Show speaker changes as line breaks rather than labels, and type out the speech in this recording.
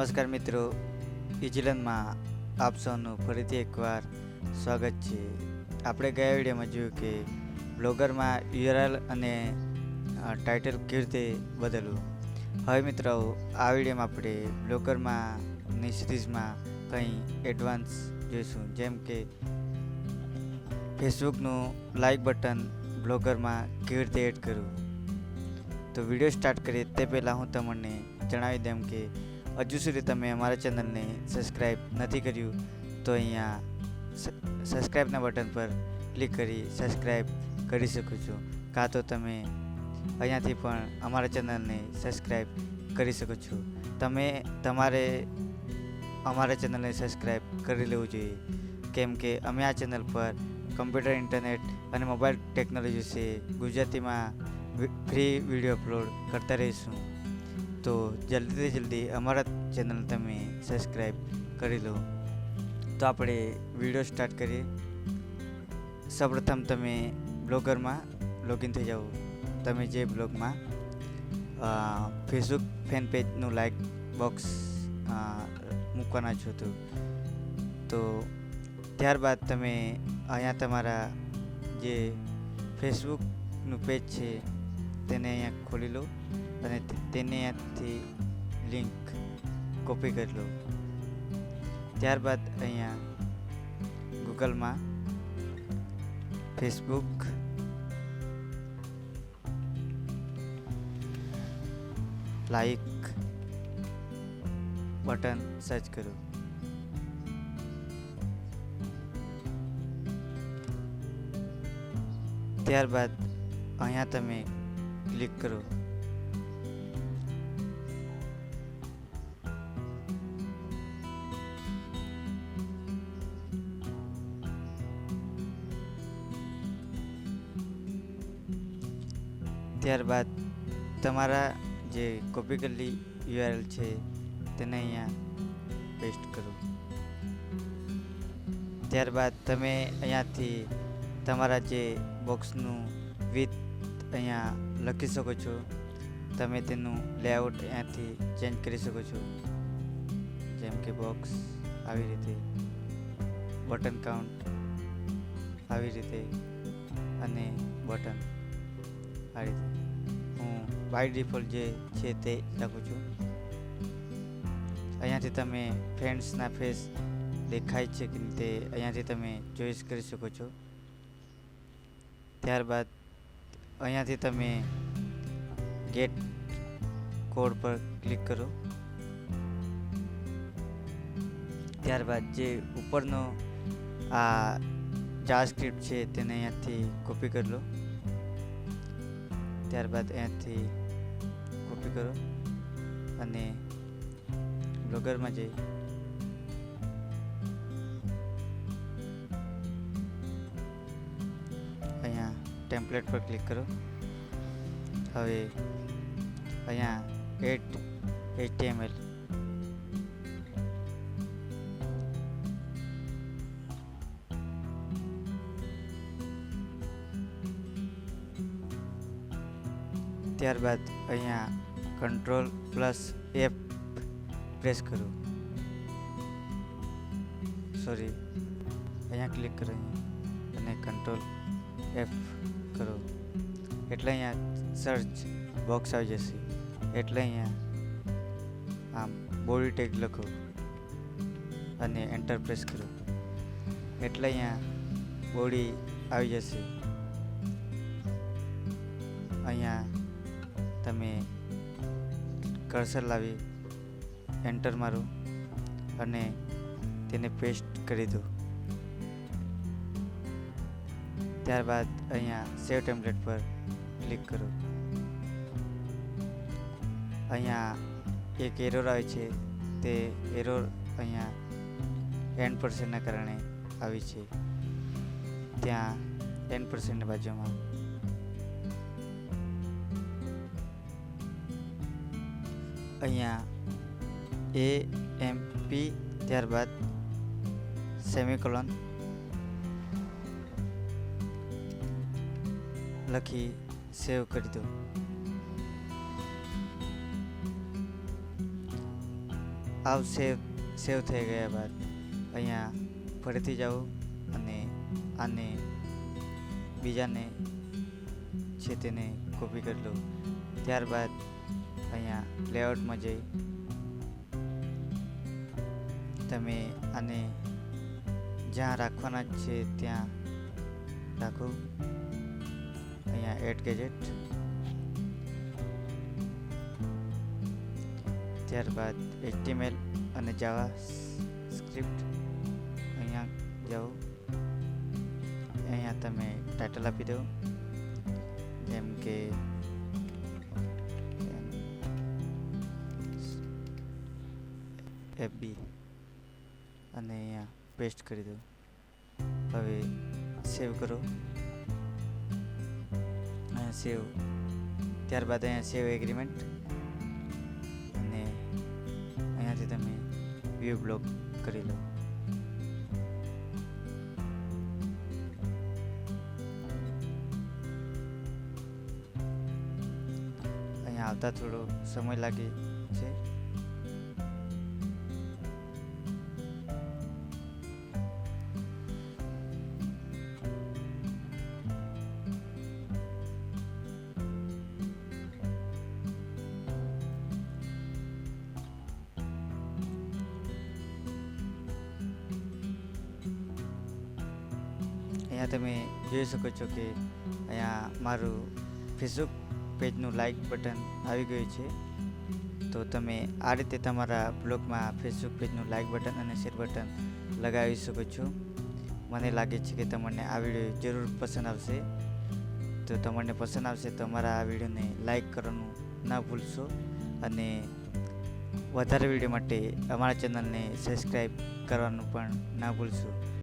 નમસ્કાર મિત્રો. ન્યુઝીલેન્ડમાં આપ સૌનું ફરીથી એકવાર સ્વાગત છે. આપણે ગયા વિડીયોમાં જોયું કે બ્લોગરમાં યુઆરએલ અને ટાઇટલ કેવી રીતે બદલવું. હવે મિત્રો, આ વિડીયોમાં આપણે બ્લોગરમાં ની સિરીઝમાં કંઈ એડવાન્સ જોઈશું. જેમ કે ફેસબુકનું લાઇક બટન બ્લોગરમાં કેવી રીતે એડ કરવું. તો વીડિયો સ્ટાર્ટ કરીએ. તે પહેલાં હું તમને જણાવી દઉં કે હજુ સુધી તમે અમારા ચેનલને સબસ્ક્રાઈબ નથી કર્યું, તો અહીંયા સબસ્ક્રાઈબના બટન પર ક્લિક કરી સબસ્ક્રાઈબ કરી શકો છો. કાં તો તમે અહીંયાથી પણ અમારા ચેનલને સબસ્ક્રાઈબ કરી શકો છો. તમે તમારે અમારા ચેનલને સબસ્ક્રાઈબ કરી લેવું જોઈએ. કેમ કે અમે આ ચેનલ પર કમ્પ્યુટર, ઇન્ટરનેટ અને મોબાઈલ ટેકનોલોજી વિશે ગુજરાતીમાં ફ્રી વીડિયો અપલોડ કરતા રહીશું. તો જલ્દીથી જલ્દી અમારા ચેનલ તમે સબસ્ક્રાઈબ કરી લો. તો આપણે વીડિયો સ્ટાર્ટ કરીએ. સૌપ્રથમ તમે બ્લોગરમાં લોગિન થઈ જાઓ. તમે જે બ્લોગમાં ફેસબુક ફેન પેજનું લાઇક બોક્સ મૂકવાના છો તો તો ત્યારબાદ તમે અહીંયા તમારા જે ફેસબુકનું પેજ છે, તેને અહીંયા ખોલી લો. અને તેને અહીંયાથી લિંક કોપી કરી લો ત્યારબાદ અહીંયા ગૂગલમાં ફેસબુક લાઈક બટન સર્ચ કરો. ત્યારબાદ અહીંયા તમે ક્લિક કરો. ત્યારબાદ તમારા જે કોપી યુઆરએલ છે, તેને અહીંયા પેસ્ટ કરો. ત્યારબાદ તમે અહીંયાથી તમારા જે બોક્સનું વિથ અહીંયા લખી શકો છો. તમે તેનું લેઆઉટ અહીંયાથી ચેન્જ કરી શકો છો. જેમ કે બોક્સ આવી રીતે બટન કાઉન્ટ આવી રીતે અને બટન આ રીતે. બાય ડિફોલ્ટ જે છે તે લખું છું. અહીંયાથી તમે ફ્રેન્ડ્સના ફેસ દેખાય છે કે તે અહીંયાથી તમે ચોઈસ કરી શકો છો. ત્યારબાદ અહીંયાથી તમે ગેટ કોડ પર ક્લિક કરો. ત્યારબાદ જે ઉપરનો આ જાવાસ્ક્રિપ્ટ છે તેને અહીંયાથી કોપી કરી લો. ત્યારબાદ અહીંયાથી કોપી કરો અને બ્લોગરમાં જઈ. અહીંયા ટેમ્પલેટ પર ક્લિક કરો. હવે અહીંયા એટ એચટીએમએલ ત્યારબાદ અહીંયા કંટ્રોલ પ્લસ એફ પ્રેસ કરો. સોરી અહીંયા ક્લિક કરો અને કંટ્રોલ એફ કરો. એટલે અહીંયા સર્ચ બોક્સ આવી જશે. એટલે અહીંયા આમ બોડી ટેગ લખો. અને એન્ટર પ્રેસ કરો. એટલે અહીંયા બોડી આવી જશે. અહીંયા તમે કર્સર લાવી એન્ટર મારું અને તેને પેસ્ટ કરી દો ત્યારબાદ અહીંયા સેવ ટેમ્પલેટ પર ક્લિક કરો. અહીંયા એક એરોર આવે છે, તે એરોર અહીંયા એન પર્સન્ટના કારણે આવી છે. ત્યાં એન પર્સન્ટની બાજુમાં અહીંયા એ એમ પી ત્યારબાદ સેમિકોલોન લખી સેવ કરી દો. આવ સેવ સેવ થઈ ગયા બાદ અહીંયા ફરીથી જાઓ અને આને બીજાને છે તેને કોપી કરી લો. ત્યારબાદ અહીંયા લેઆઉટમાં જઈ તમે આને જ્યાં રાખવાના છે ત્યાં રાખો. અહીંયા એડ ગેજેટ ત્યારબાદ એચટીએમએલ અને જાવા સ્ક્રિપ્ટ અહીંયા જાઓ. અહીંયા તમે ટાઇટલ આપી દો. જેમ કે એફબી અને અહીંયા પેસ્ટ કરી દો. હવે સેવ કરો. અહીંયા સેવ ત્યારબાદ અહીંયા સેવ એગ્રીમેન્ટ અને અહીંયાથી તમે વ્યૂ બ્લોક કરી લો. અહીંયા આવતા થોડો સમય લાગે છે. અહીંયા તમે જોઈ શકો છો કે અહીંયા મારું ફેસબુક પેજનું લાઈક બટન આવી ગયું છે. તો તમે આ રીતે તમારા બ્લોગમાં ફેસબુક પેજનું લાઇક બટન અને શેર બટન લગાવી શકો છો. મને લાગે છે કે તમને આ વીડિયો જરૂર પસંદ આવશે. તો તમને પસંદ આવશે તો અમારા આ વિડીયોને લાઇક કરવાનું ના ભૂલશો. અને વધારે વીડિયો માટે અમારા ચેનલને સબસ્ક્રાઈબ કરવાનું પણ ના ભૂલશો.